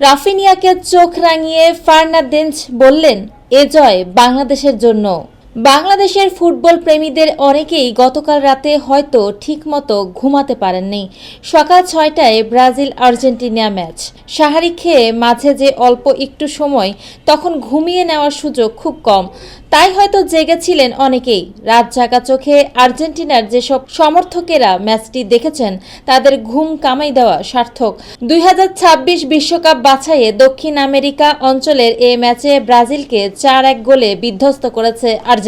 রাফিনিয়াকে চোখ রাঙিয়ে ফার্নান্দেজ বললেন এ জয় বাংলাদেশের জন্য। বাংলাদেশের ফুটবল প্রেমীদের অনেকেই গতকাল রাতে হয়তো ঠিকমতো ঘুমাতে পারেননি। সকাল ছয়টায় ব্রাজিল আর্জেন্টিনা ম্যাচ। সাহারি খেয়ে মাঝে যে অল্প একটু সময়, তখন ঘুমিয়ে নেওয়ার সুযোগ খুব কম। তাই হয়তো জেগেছিলেন অনেকেই। রাত জাগা চোখে আর্জেন্টিনার যেসব সমর্থকেরা ম্যাচটি দেখেছেন, তাদের ঘুম কামাই দেওয়া সার্থক। দুই বিশ্বকাপ বাছাইয়ে দক্ষিণ আমেরিকা অঞ্চলের এ ম্যাচে ব্রাজিলকে চার এক গোলে বিধ্বস্ত করেছে আর্জেন্টিনা।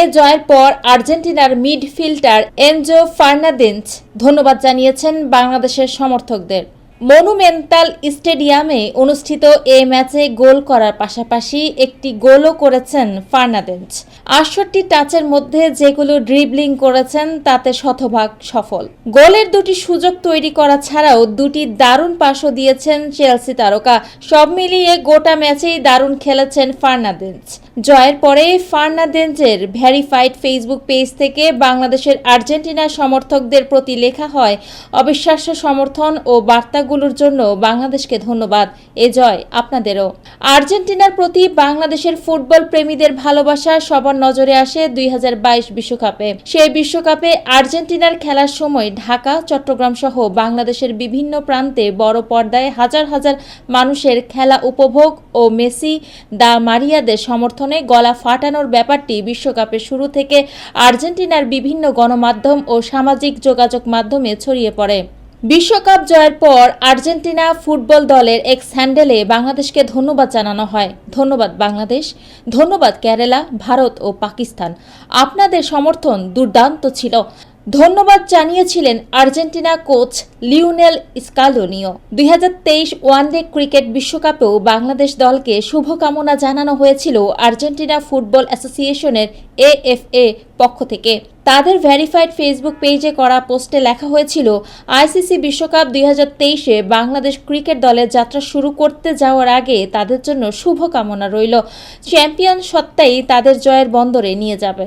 এ জয়ের পর আর্জেন্টিনার মিডফিল্ডার এনজো ফার্নান্দেজ ধন্যবাদ জানিয়েছেন বাংলাদেশের সমর্থকদের। মনুমেন্টাল স্টেডিয়ামে অনুষ্ঠিত এ ম্যাচে গোল করার পাশাপাশি একটি গোলও করেছেন ফার্নান্দেজ। আটষট্টি টাচের মধ্যে যেগুলো ড্রিবলিং করেছেন, তাতে শতভাগ সফল। গোলের দুটি সুযোগ তৈরি করা ছাড়াও দুটি দারুণ পাশও দিয়েছেন চেলসি তারকা। সব মিলিয়ে গোটা ম্যাচেই দারুণ খেলেছেন ফার্নান্দেজ। জয়ের পরে ফার্নান্দেজের ভ্যারিফাইড ফেসবুক পেজ থেকে বাংলাদেশের আর্জেন্টিনা সমর্থকদের প্রতি লেখা হয় অবিশ্বাস্য সমর্থন ও বার্তাগুলোর জন্য বাংলাদেশকে ধন্যবাদ। এ জয় আপনাদেরও। আর্জেন্টিনার প্রতি বাংলাদেশের ফুটবল প্রেমীদের ভালোবাসা সবার নজরে আসে দুই বিশ্বকাপে। সেই বিশ্বকাপে আর্জেন্টিনার খেলার সময় ঢাকা, চট্টগ্রাম সহ বাংলাদেশের বিভিন্ন প্রান্তে বড় পর্দায় হাজার হাজার মানুষের খেলা উপভোগ ও মেসি দা মারিয়াদের সমর্থনে গলা ফাটানোর ব্যাপারটি বিশ্বকাপের শুরু থেকে আর্জেন্টিনার বিভিন্ন গণমাধ্যম ও সামাজিক যোগাযোগ মাধ্যমে ছড়িয়ে পড়ে। বিশ্বকাপ জয়ের পর আর্জেন্টিনা ফুটবল দলের এক স্যান্ডেলে বাংলাদেশকে ধন্যবাদ জানানো হয়। ধন্যবাদ, বাংলাদেশ। ধন্যবাদ, কেরালা, ভারত ও পাকিস্তান। আপনাদের সমর্থন দুর্দান্ত ছিল। ধন্যবাদ জানিয়েছিলেন আর্জেন্টিনা কোচ লিওনেল স্কালোনিও। দুই হাজার তেইশ ওয়ানডে ক্রিকেট বিশ্বকাপেও বাংলাদেশ দলকে শুভকামনা জানানো হয়েছিল আর্জেন্টিনা ফুটবল অ্যাসোসিয়েশনের এএফএ পক্ষ থেকে। তাদের ভেরিফাইড ফেসবুক পেজে করা পোস্টে লেখা হয়েছিল, আইসিসি বিশ্বকাপ দুই হাজার তেইশে বাংলাদেশ ক্রিকেট দলের যাত্রা শুরু করতে যাওয়ার আগে তাদের জন্য শুভকামনা রইল। চ্যাম্পিয়ন সত্ত্বেই তাদের জয়ের বন্দরে নিয়ে যাবে।